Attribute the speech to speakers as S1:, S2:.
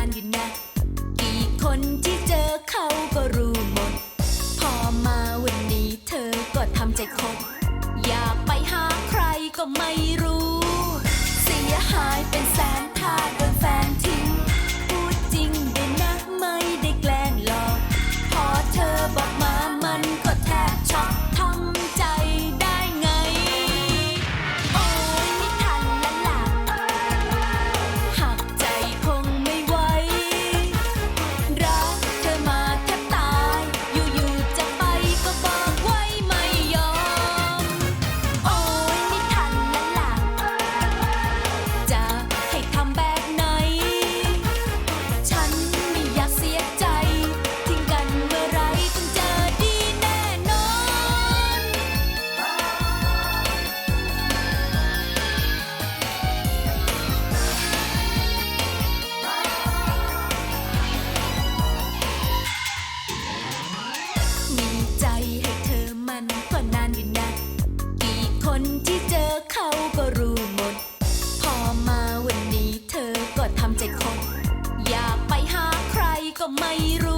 S1: านอยู่นะกี่คนที่เจอเขาก็รู้หมด พอมาวันนี้เธอก็ทำใจคบอยากไปหาใครก็ไม่รู้ เสียหายเป็นแสน อเขาก็รู้หมด พอมาวันนี้เธอก็ทำใจคงอยากไปหาใครก็ไม่รู้